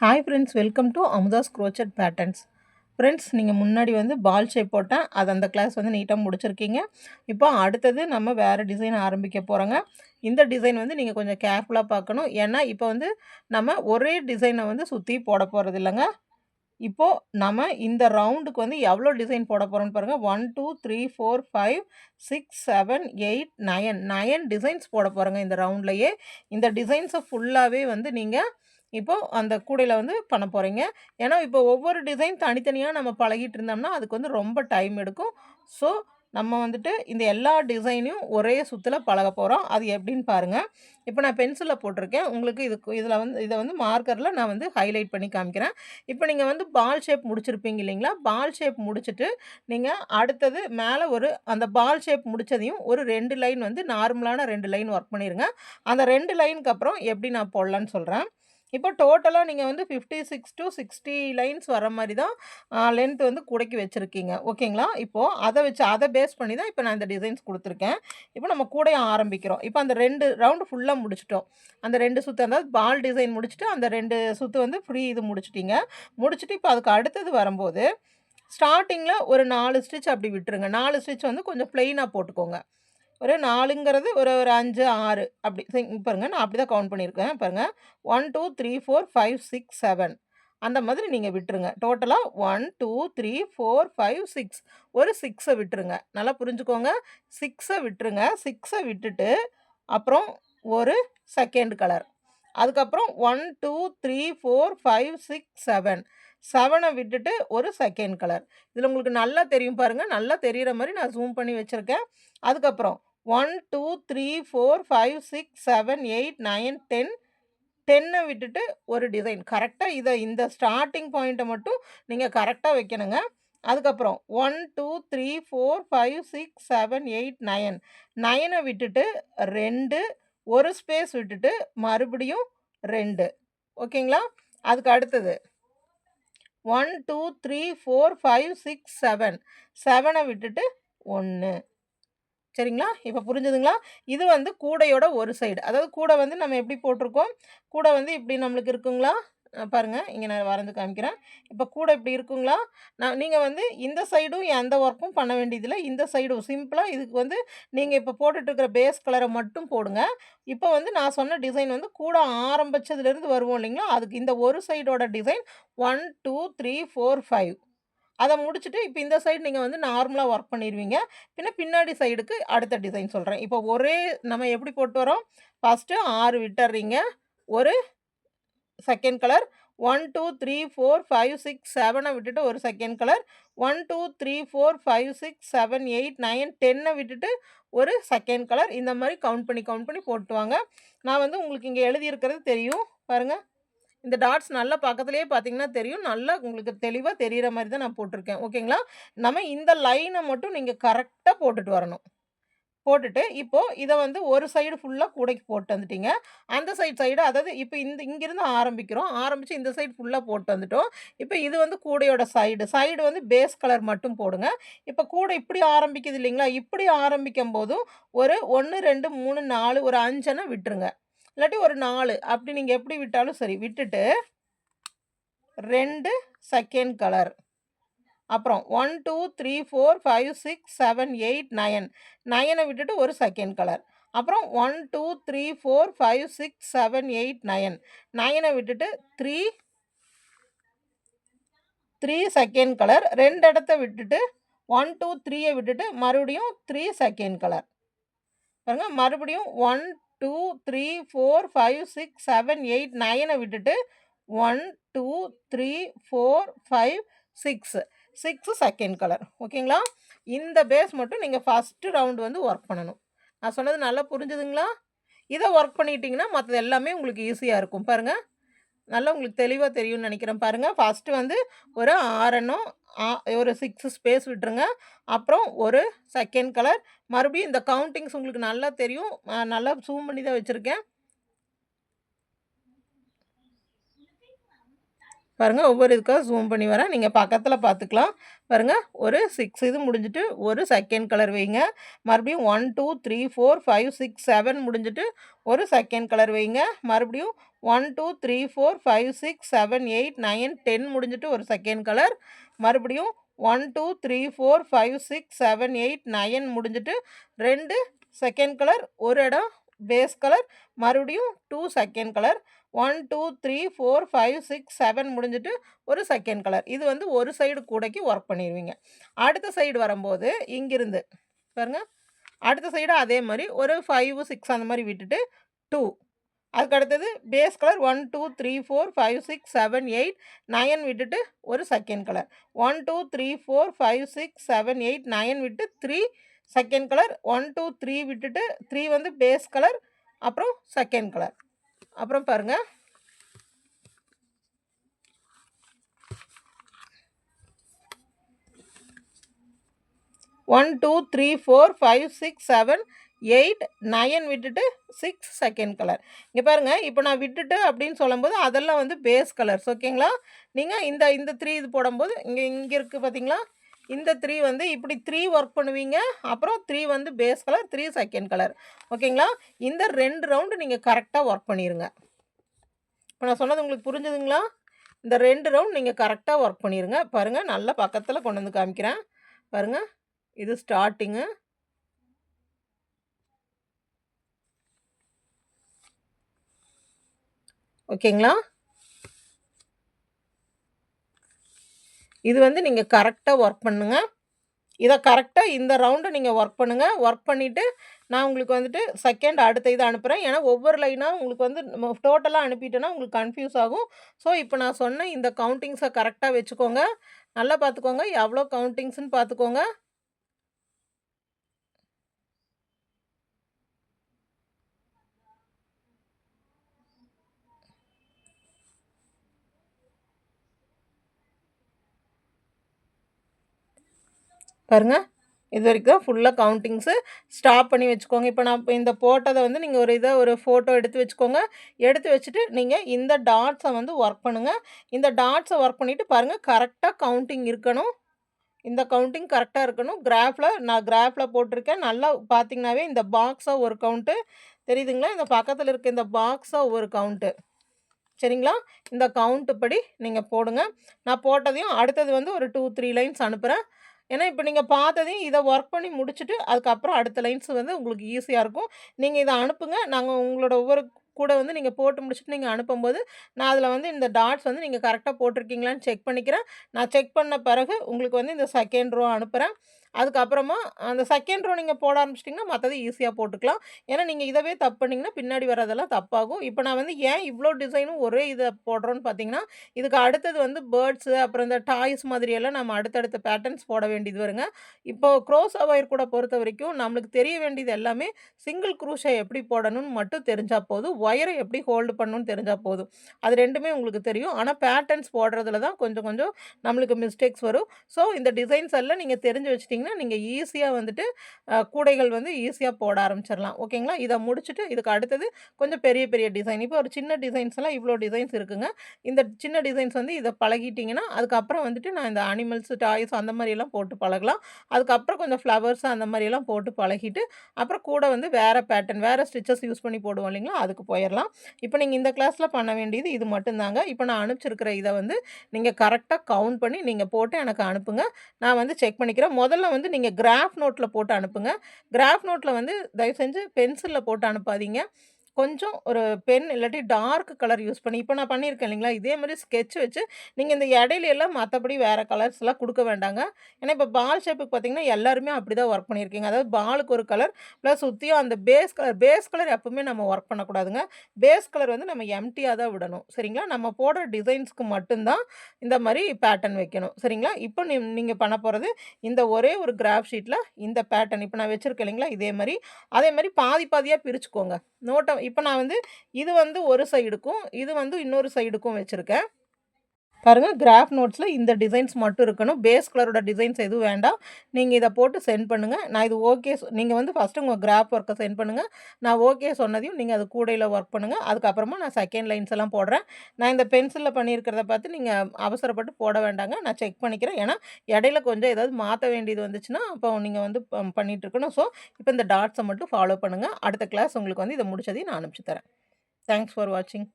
Hi friends welcome to Amudha's crochet patterns friends நீங்கள் முன்னாடி வந்து பால் ஷேப் போட்டேன் அது அந்த கிளாஸ் வந்து நீட்டாக முடிச்சிருக்கீங்க. இப்போ அடுத்தது நம்ம வேறு டிசைன் ஆரம்பிக்க போகிறோங்க இந்த டிசைன் வந்து நீங்கள் கொஞ்சம் கேர்ஃபுல்லாக பார்க்கணும். ஏன்னா இப்போ வந்து நம்ம ஒரே டிசைனை வந்து சுற்றி போட போகிறது இல்லைங்க. இப்போது நம்ம இந்த ரவுண்டுக்கு வந்து எவ்வளோ டிசைன் போட போகிறோம்னு பாருங்கள் one two three four five six seven eight nine nine designs போட போகிறோங்க இந்த ரவுண்ட்லையே இந்த டிசைன்ஸை ஃபுல்லாகவே வந்து நீங்கள் இப்போது அந்த கூடையில் வந்து பண்ண போகிறீங்க ஏன்னா இப்போ ஒவ்வொரு டிசைன் தனித்தனியாக நம்ம பழகிட்டு இருந்தோம்னா அதுக்கு வந்து ரொம்ப டைம் எடுக்கும். ஸோ நம்ம வந்துட்டு இந்த எல்லா டிசைனையும் ஒரே சுற்றில் பழக போகிறோம் அது எப்படின்னு பாருங்கள் இப்போ நான் பென்சிலில் போட்டிருக்கேன். உங்களுக்கு இதுக்கு இதில் வந்து இதை வந்து மார்க்கரில் நான் வந்து ஹைலைட் பண்ணி காமிக்கிறேன். இப்போ நீங்கள் வந்து பால் ஷேப் முடிச்சிருப்பீங்க இல்லைங்களா? பால் ஷேப் முடிச்சுட்டு நீங்கள் அடுத்தது மேலே ஒரு அந்த பால் ஷேப் முடித்ததையும் ஒரு ரெண்டு லைன் வந்து நார்மலான ரெண்டு லைன் ஒர்க் பண்ணிடுங்க அந்த ரெண்டு லைனுக்கு அப்புறம் எப்படி நான் போடலான்னு சொல்கிறேன் இப்போ டோட்டலாக நீங்கள் வந்து fifty six to sixty lines வர மாதிரி தான் லென்த் வந்து குடைக்கி வச்சுருக்கீங்க. ஓகேங்களா? இப்போது அதை வச்சு அதை பேஸ் பண்ணி தான் இப்போ நான் இந்த டிசைன்ஸ் கொடுத்துருக்கேன். இப்போ நம்ம கூடைய ஆரம்பிக்கிறோம். இப்போ அந்த ரெண்டு ரவுண்டு ஃபுல்லாக முடிச்சிட்டோம். அந்த ரெண்டு சுற்று அந்த பால் டிசைன் முடிச்சுட்டு அந்த ரெண்டு சுற்று வந்து ஃப்ரீ இது முடிச்சிட்டிங்க. முடிச்சுட்டு இப்போ அதுக்கு அடுத்தது வரும்போது ஸ்டார்டிங்கில் ஒரு நாலு ஸ்டிச் அப்படி விட்டுருங்க. நாலு ஸ்டிச் வந்து கொஞ்சம் ப்ளெயினாக போட்டுக்கோங்க. ஒரு நாலுங்கிறது ஒரு ஒரு அஞ்சு ஆறு அப்படி. பாருங்கள் நான் அப்படி தான் கவுண்ட் பண்ணியிருக்கேன். பாருங்கள் one two three four five six seven அந்த மாதிரி நீங்கள் விட்டுருங்க. டோட்டலாக one two three four five six ஒரு சிக்ஸை விட்டுருங்க. நல்லா புரிஞ்சுக்கோங்க. சிக்ஸை விட்டுருங்க. சிக்ஸை விட்டுட்டு அப்புறம் ஒரு செகண்ட் கலர் அதுக்கப்புறம் one two three four five six seven செவனை விட்டுட்டு ஒரு செகண்ட் கலர் இதில் உங்களுக்கு நல்லா தெரியும் பாருங்கள் நல்லா தெரிகிற மாதிரி நான் ஜூம் பண்ணி வச்சுருக்கேன். அதுக்கப்புறம் one two three four five six seven eight nine ten. டென்னை விட்டுட்டு ஒரு டிசைன். கரெக்டாக இதை இந்த ஸ்டார்டிங் பாயிண்ட்டை மட்டும் நீங்கள் கரெக்டாக வைக்கணுங்க. அதுக்கப்புறம் one two three four five six seven eight nine நயனை விட்டுட்டு ரெண்டு. ஒரு ஸ்பேஸ் விட்டுட்டு மறுபடியும் ரெண்டு. ஓகேங்களா? அதுக்கு அடுத்தது. One two three four five six seven. செவனை விட்டுட்டு ஒன்று சரிங்களா? இப்போ புரிஞ்சுதுங்களா? இது வந்து கூடையோட ஒரு சைடு அதாவது கூடை வந்து நம்ம எப்படி போட்டிருக்கோம்? கூடை வந்து இப்படி நம்மளுக்கு இருக்குங்களா? பாருங்கள் இங்கே நான் வரைந்து காமிக்கிறேன். இப்போ கூடை இப்படி இருக்குங்களா? நான் நீங்கள் வந்து இந்த சைடும் எந்த ஒர்க்கும் பண்ண வேண்டியதில்லை. இந்த சைடும் சிம்பிளாக இதுக்கு வந்து நீங்கள் இப்போ போட்டுட்ருக்கிற பேஸ் கலரை மட்டும் போடுங்க. இப்போ வந்து நான் சொன்ன டிசைன் வந்து கூட ஆரம்பித்ததுலேருந்து வருவோம் இல்லைங்களா? அதுக்கு இந்த ஒரு சைடோட design one two three four five அதை முடிச்சுட்டு இப்போ இந்த சைடு நீங்கள் வந்து நார்மலாக ஒர்க் பண்ணிடுவீங்க பின்ன பின்னாடி சைடுக்கு அடுத்த டிசைன் சொல்கிறேன் இப்போ ஒரே நம்ம எப்படி போட்டு வரோம்? ஃபஸ்ட்டு ஆறு விட்டுறீங்க. ஒரு second colour one two three four five six செவனை விட்டுட்டு ஒரு second colour one two three four five six seven eight nine டென்னை விட்டுட்டு ஒரு செகண்ட் கலர் இந்த மாதிரி கவுண்ட் பண்ணி கவுண்ட் பண்ணி போட்டுவாங்க. நான் வந்து உங்களுக்கு இங்கே எழுதியிருக்கிறது தெரியும். பாருங்கள் இந்த டாட்ஸ் நல்லா பக்கத்துலேயே பார்த்தீங்கன்னா தெரியும். நல்லா உங்களுக்கு தெளிவாக தெரிகிற மாதிரி தான் நான் போட்டிருக்கேன். ஓகேங்களா? நம்ம இந்த லைனை மட்டும் நீங்கள் கரெக்டாக போட்டுட்டு வரணும். போட்டுட்டு இப்போது இதை வந்து ஒரு சைடு ஃபுல்லாக கூடைக்கு போட்டு வந்துட்டீங்க. அந்த சைடு சைடு அதாவது இப்போ இந்த இங்கேருந்து ஆரம்பிக்கிறோம். ஆரம்பித்து இந்த சைடு ஃபுல்லாக போட்டு வந்துட்டோம். இப்போ இது வந்து கூடையோட சைடு சைடு வந்து பேஸ் கலர் மட்டும் போடுங்க. இப்போ கூடை இப்படி ஆரம்பிக்குது இல்லைங்களா? இப்படி ஆரம்பிக்கும் போதும் ஒரு ஒன்று ரெண்டு மூணு நாலு ஒரு அஞ்சனை விட்டுருங்க. இல்லாட்டி ஒரு நாலு. அப்படி நீங்கள் எப்படி விட்டாலும் சரி விட்டுட்டு ரெண்டு செகண்ட் கலர் அப்புறம் one two three four five six seven eight nine நயனை விட்டுட்டு ஒரு செகண்ட் கலர் அப்புறம் one two three four five six seven eight nine நயனை விட்டுட்டு த்ரீ த்ரீ செகண்ட் கலர் ரெண்டு இடத்த விட்டுட்டு ஒன் டூ த்ரீயை விட்டுட்டு மறுபடியும் த்ரீ செகண்ட் கலர் பாருங்கள் மறுபடியும் one two three four five six seven eight நைனை விட்டுட்டு one two three four five six six second colour ஓகேங்களா இந்த பேஸ் மட்டும் நீங்கள் ஃபஸ்ட்டு ரவுண்டு வந்து ஒர்க் பண்ணணும். நான் சொன்னது நல்லா புரிஞ்சுதுங்களா? இதை ஒர்க் பண்ணிட்டீங்கன்னா மற்றது எல்லாமே உங்களுக்கு ஈஸியாக இருக்கும். பாருங்கள் நல்லா உங்களுக்கு தெளிவாக தெரியும்னு நினைக்கிறேன். பாருங்கள் ஃபஸ்ட்டு வந்து ஒரு ஆறனும் ஒரு சிக்ஸ் ஸ்பேஸ் விட்டுருங்க. அப்புறம் ஒரு செகண்ட் கலர் மறுபடியும் இந்த கவுண்டிங்ஸ் உங்களுக்கு நல்லா தெரியும். நல்லா ஜூம் பண்ணி தான் வச்சுருக்கேன். பாருங்கள் ஒவ்வொரு இதுக்காக ஜூம் பண்ணி வரேன். நீங்கள் பக்கத்தில் பார்த்துக்கலாம் பாருங்கள் ஒரு சிக்ஸ் இது முடிஞ்சிட்டு ஒரு செகண்ட் கலர் வைங்க. மறுபடியும் one two three four five six seven முடிஞ்சிட்டு ஒரு செகண்ட் கலர் வைங்க. மறுபடியும் one two three four five six seven eight nine ten முடிஞ்சிட்டு ஒரு செகண்ட் கலர். மறுபடியும் one two three four five six seven eight nine முடிஞ்சிட்டு ரெண்டு செகண்ட் கலர் ஒரு இடம் பேஸ் கலர். மறுபடியும் two second colour one two three four five six seven முடிஞ்சிட்டு ஒரு செகண்ட் கலர். இது வந்து ஒரு சைடு கூடைக்கு ஒர்க் பண்ணிடுவீங்க அடுத்த சைடு வரும்போது இங்கிருந்து பாருங்கள் அடுத்த சைடு அதே மாதிரி ஒரு ஃபைவ் சிக்ஸ் அந்த மாதிரி விட்டுட்டு டூ. அதுக்கு அடுத்தது base colour one two three four five six seven eight nine விட்டுட்டு ஒரு second colour one two three four five six seven eight nine விட்டு three second colour one two three விட்டுட்டு three வந்து பேஸ் கலர் அப்புறம் second colour அப்புறம் பாருங்கள் one two three four five six seven eight nine விட்டுட்டு six second colour. இங்கே பாருங்கள் இப்போ நான் விட்டுட்டு அப்படின்னு சொல்லும்போது அதெல்லாம் வந்து பேஸ் கலர்ஸ் ஓகேங்களா? நீங்கள் இந்த இந்த த்ரீ இது போடும்போது இங்கே இங்கே இருக்குது பார்த்தீங்களா இந்த த்ரீ வந்து இப்படி த்ரீ ஒர்க் பண்ணுவீங்க. அப்புறம் த்ரீ வந்து base colour three second colour ஓகேங்களா? இந்த ரெண்டு ரவுண்டு நீங்கள் கரெக்டாக ஒர்க் பண்ணிடுங்க இப்போ நான் சொன்னது உங்களுக்கு புரிஞ்சுதுங்களா? இந்த ரெண்டு ரவுண்ட் நீங்கள் கரெக்டாக ஒர்க் பண்ணிடுங்க பாருங்கள் நல்லா பக்கத்தில் கொண்டு வந்து காமிக்கிறேன். பாருங்கள் இது ஸ்டார்டிங்கு ஓகேங்களா? இது வந்து நீங்கள் கரெக்டாக ஒர்க் பண்ணுங்கள் இதை கரெக்டாக இந்த ரவுண்டு நீங்கள் ஒர்க் பண்ணுங்கள் ஒர்க் பண்ணிவிட்டு நான் உங்களுக்கு வந்துட்டு செகண்ட் அடுத்த இதை அனுப்புகிறேன் ஏன்னா ஒவ்வொரு லைனாக உங்களுக்கு வந்து டோட்டலாக அனுப்பிட்டேன்னா உங்களுக்கு கன்ஃபியூஸ் ஆகும். ஸோ இப்போ நான் சொன்ன இந்த கவுண்டிங்ஸை கரெக்டாக வச்சுக்கோங்க. நல்லா பார்த்துக்கோங்க. எவ்வளோ கவுண்டிங்ஸ்னு பார்த்துக்கோங்க. பாருங்கள் இது வரைக்கும் ஃபுல்லாக கவுண்டிங்ஸு ஸ்டாப் பண்ணி வச்சுக்கோங்க. இப்போ நான் இந்த போட்டதை வந்து நீங்கள் ஒரு இதை ஒரு ஃபோட்டோ எடுத்து வச்சுக்கோங்க. எடுத்து வச்சுட்டு நீங்கள் இந்த டாட்ஸை வந்து ஒர்க் பண்ணுங்கள் இந்த டாட்ஸை ஒர்க் பண்ணிவிட்டு பாருங்கள் கரெக்டாக கவுண்டிங் இருக்கணும். இந்த கவுண்டிங் கரெக்டாக இருக்கணும். கிராஃபில் நான் கிராஃபில் போட்டிருக்கேன். நல்லா பார்த்தீங்கன்னாவே இந்த பாக்ஸாக ஒரு கவுண்ட்டு தெரியுதுங்களா? இந்த பக்கத்தில் இருக்க இந்த பாக்ஸாக ஒரு கவுண்ட்டு சரிங்களா? இந்த கவுண்ட்டு படி நீங்கள் போடுங்க. நான் போட்டதையும் அடுத்தது வந்து ஒரு டூ த்ரீ லைன்ஸ் அனுப்புகிறேன் ஏன்னா இப்போ நீங்கள் பார்த்ததையும் இதை ஒர்க் பண்ணி முடிச்சுட்டு அதுக்கப்புறம் அடுத்த லைன்ஸ் வந்து உங்களுக்கு ஈஸியாக இருக்கும். நீங்கள் இதை அனுப்புங்க. நாங்கள் உங்களோட ஒவ்வொரு கூட வந்து நீங்கள் போட்டு முடிச்சுட்டு நீங்கள் அனுப்பும்போது நான் அதில் வந்து இந்த டாட்ஸ் வந்து நீங்கள் கரெக்டாக போட்டிருக்கீங்களான்னு செக் பண்ணிக்கிறேன். நான் செக் பண்ண பிறகு உங்களுக்கு வந்து இந்த செகண்ட் ரோ அனுப்புகிறேன் அதுக்கப்புறமா அந்த செகண்ட் ரோ நீங்கள் போட ஆரம்பிச்சிட்டிங்கன்னா மற்றது ஈஸியாக போட்டுக்கலாம். ஏன்னா நீங்கள் இதவே தப்பு பண்ணிங்கன்னா பின்னாடி வரதெல்லாம் தப்பாகும். இப்போ நான் வந்து ஏன் இவ்வளோ டிசைனும் ஒரே இதை போடுறோன்னு பார்த்தீங்கன்னா இதுக்கு அடுத்தது வந்து பேர்ட்ஸு அப்புறம் இந்த டாய்ஸ் மாதிரியெல்லாம் நம்ம அடுத்தடுத்த பேட்டர்ன்ஸ் போட வேண்டியது வருங்க. இப்போ க்ரோஸ் ஒயர் கூட பொறுத்த வரைக்கும் நம்மளுக்கு தெரிய வேண்டியது எல்லாமே சிங்கிள் குரூஷை எப்படி போடணும்னு மட்டும் தெரிஞ்சால் போதும். ஒயரை எப்படி ஹோல்டு பண்ணணும்னு தெரிஞ்சால் போதும். அது ரெண்டுமே உங்களுக்கு தெரியும். ஆனால் பேட்டர்ன்ஸ் போடுறதுல தான் கொஞ்சம் கொஞ்சம் நம்மளுக்கு மிஸ்டேக்ஸ் வரும். ஸோ இந்த டிசைன்ஸ் எல்லாம் நீங்கள் தெரிஞ்சு வச்சிட்டிங்கன்னா நீங்கள் ஈஸியாக வந்துட்டு கூடைகள் வந்து ஈஸியாக போட ஆரம்பிச்சிடலாம் ஓகேங்களா? இதை முடிச்சுட்டு இதுக்கு அடுத்தது கொஞ்சம் பெரிய பெரிய டிசைன். இப்போ ஒரு சின்ன டிசைன்ஸ் எல்லாம் இவ்வளோ டிசைன்ஸ் இருக்குங்க. இந்த சின்ன டிசைன்ஸ் வந்து இதை பழகிட்டிங்கன்னா அதுக்கப்புறம் வந்துட்டு நான் இந்த அனிமல்ஸ் டாய்ஸ் அந்த மாதிரியெல்லாம் போட்டு பழகலாம். அதுக்கப்புறம் கொஞ்சம் ஃப்ளவர்ஸ் அந்த மாதிரியெல்லாம் போட்டு பழகிட்டு அப்புறம் கூட வந்து வேறு பேட்டர்ன் வேறு ஸ்டிச்சஸ் யூஸ் பண்ணி போடுவோம் இல்லைங்களா? அதுக்கு போயிடலாம் இப்போ நீங்கள் இந்த கிளாஸில் பண்ண வேண்டியது இது மட்டும்தாங்க. இப்போ நான் அனுப்பிச்சிருக்கிற இதை வந்து நீங்கள் கரெக்டாக கவுண்ட் பண்ணி நீங்கள் போட்டு எனக்கு அனுப்புங்க. நான் வந்து செக் பண்ணிக்கிறேன். முதல்ல வந்து நீங்கள் கிராஃப் நோட்டில் போட்டு அனுப்புங்க. கிராஃப் நோட்டில் வந்து தயவு செஞ்சு பென்சிலில் போட்டு அனுப்பாதீங்க. கொஞ்சம் ஒரு பென் இல்லாட்டி டார்க் கலர் யூஸ் பண்ணி இப்போ நான் பண்ணியிருக்கேன் இல்லைங்களா? இதே மாதிரி ஸ்கெட்ச் வச்சு நீங்கள் இந்த இடையில எல்லாம் மற்றபடி வேறு கலர்ஸ்லாம் கொடுக்க வேண்டாங்க. ஏன்னா இப்போ பால் ஷேப்புக்கு பார்த்தீங்கன்னா எல்லாருமே அப்படி தான் ஒர்க் பண்ணியிருக்கீங்க. அதாவது பாலுக்கு ஒரு கலர் ப்ளஸ் சுற்றியும் அந்த பேஸ் கலர் பேஸ் கலர் எப்பவுமே நம்ம ஒர்க் பண்ணக்கூடாதுங்க. பேஸ் கலர் வந்து நம்ம எம்டியாக தான் விடணும். சரிங்களா? நம்ம போடுற டிசைன்ஸ்க்கு மட்டும்தான் இந்த மாதிரி பேட்டர்ன் வைக்கணும். சரிங்களா? இப்போ நீ நீங்கள் பண்ண போகிறது இந்த ஒரே ஒரு கிராஃப் ஷீட்டில் இந்த பேட்டர்ன் இப்போ நான் வச்சுருக்கேன் இல்லைங்களா? இதே மாதிரி. அதே மாதிரி பாதி பாதியாக பிரிச்சுக்கோங்க. நோட்டை இப்போ நான் வந்து இது வந்து ஒரு சைடுக்கும் இது வந்து இன்னொரு சைடுக்கும் வச்சுருக்கேன். பாருங்கள் கிராஃப் நோட்ஸில் இந்த டிசைன்ஸ் மட்டும் இருக்கணும். பேஸ் கலரோட டிசைன்ஸ் எதுவும் வேண்டாம். நீங்கள் இதை போட்டு சென்ட் பண்ணுங்கள் நான் இது ஓகே நீங்கள் வந்து ஃபஸ்ட்டு உங்கள் கிராஃப் ஒர்க்கை சென்ட் பண்ணுங்கள் நான் ஓகே சொன்னதையும் நீங்கள் அது கூடையில் ஒர்க் பண்ணுங்கள் அதுக்கப்புறமா நான் செகண்ட் லைன்ஸ் எல்லாம் போடுறேன். நான் இந்த பென்சிலில் பண்ணியிருக்கிறத பார்த்து நீங்கள் அவசரப்பட்டு போட வேண்டாங்க. நான் செக் பண்ணிக்கிறேன். ஏன்னா இடையில கொஞ்சம் ஏதாவது மாற்ற வேண்டியது வந்துச்சுன்னா அப்போ நீங்கள் வந்து ப- இருக்கணும். ஸோ இப்போ இந்த டாட்ஸை மட்டும் ஃபாலோ பண்ணுங்கள் அடுத்த கிளாஸ் உங்களுக்கு வந்து இதை முடிச்சதையும் நான் அனுப்பிச்சு தரேன். தேங்க்ஸ் ஃபார் வாட்சிங்